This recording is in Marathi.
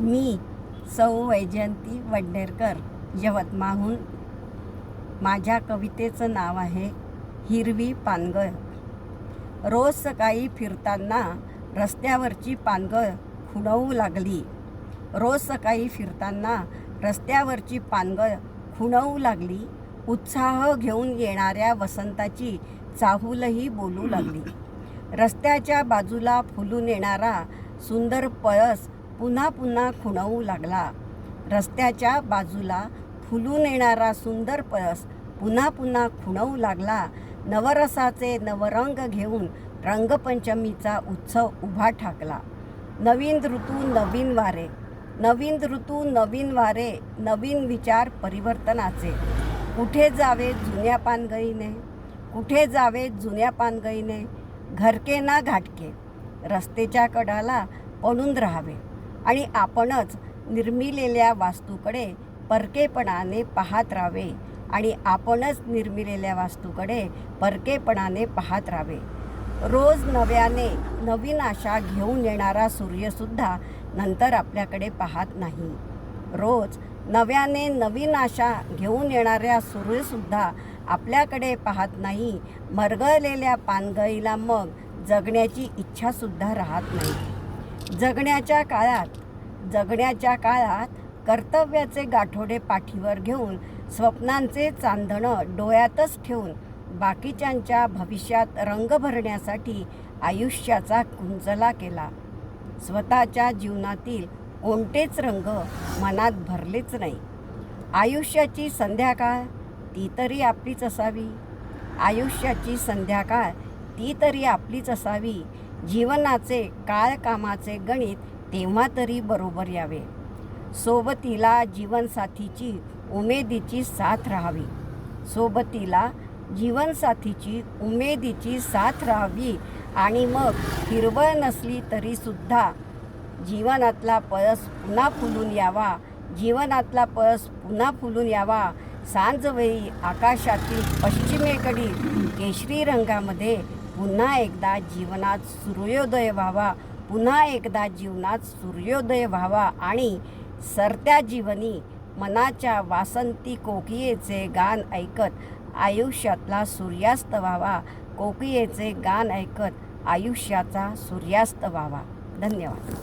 मी सौ वैजयंती वडनेरकर यवतमाळहून. माझ्या कवितेचं नाव आहे हिरवी पानगळ. रोज सकाळी फिरताना रस्त्यावरची पानगळ खुणवू लागली. रोज सकाळी फिरताना रस्त्यावरची पानगळ खुणवू लागली. उत्साह घेऊन येणाऱ्या वसंताची चाहूलही बोलू लागली. रस्त्याच्या बाजूला फुलून येणारा सुंदर पळस पुन्हा पुन्हा खुणवू लागला. रस्त्याच्या बाजूला फुलून येणारा सुंदर पळस पुन्हा पुन्हा खुणवू लागला. नवरसाचे नवरंग घेऊन रंगपंचमीचा उत्सव उभा ठाकला. नवीन ऋतू नवीन वारे. नवीन ऋतू नवीन वारे नवीन विचार परिवर्तनाचे. कुठे जावे जुन्या पानगईने कुठे जावे जुन्या पानगईने घरके ना घाटके रस्तेच्या कडाला पळून राहावे. आणि आपणच निर्मिलेल्या वास्तूकडे परकेपणाने पाहत राहावे आणि आपणच निर्मिलेल्या वास्तूकडे परकेपणाने पाहत राहावे. रोज नव्याने नवीन आशा घेऊन येणारा सूर्यसुद्धा नंतर आपल्याकडे पाहत नाही. रोज नव्याने नवीन आशा घेऊन येणाऱ्या सूर्यसुद्धा आपल्याकडे पाहत नाही. मरगळलेल्या पानगळीला मग जगण्याची इच्छासुद्धा राहत नाही. जगण्याच्या काळात जगण्याच्या काळात कर्तव्याचे गाठोडे पाठीवर घेऊन स्वप्नांचे चांदणं डोळ्यातच ठेवून बाकीच्यांच्या भविष्यात रंग भरण्यासाठी आयुष्याचा कुंचला केला. स्वतःच्या जीवनातील कोणतेच रंग मनात भरलेच नाही. आयुष्याची संध्याकाळ ती तरी आपलीच असावी. आयुष्याची संध्याकाळ ती तरी आपलीच असावी. जीवनाचे काळ कामाचे गणित तेव्हा तरी बरोबर यावे. सोबतीला जीवनसाथीची उमेदीची साथ राहावी. सोबतीला जीवनसाथीची उमेदीची साथ राहावी आणि मग हिरवळ नसली तरीसुद्धा जीवनातला पळस पुन्हा फुलून यावा. जीवनातला पळस पुन्हा फुलून यावा. सांजवेळी आकाशातील पश्चिमेकडील केशरी रंगामध्ये पुन्हा एकदा जीवनात सूर्योदय व्हावा पुन्हा एकदा जीवनात सूर्योदय व्हावा आणि सरत्या जीवनी मनाच्या वासंती कोकियेचे गान ऐकत आयुष्यातला सूर्यास्त व्हावा कोकियेचे गान ऐकत आयुष्याचा सूर्यास्त व्हावा. धन्यवाद.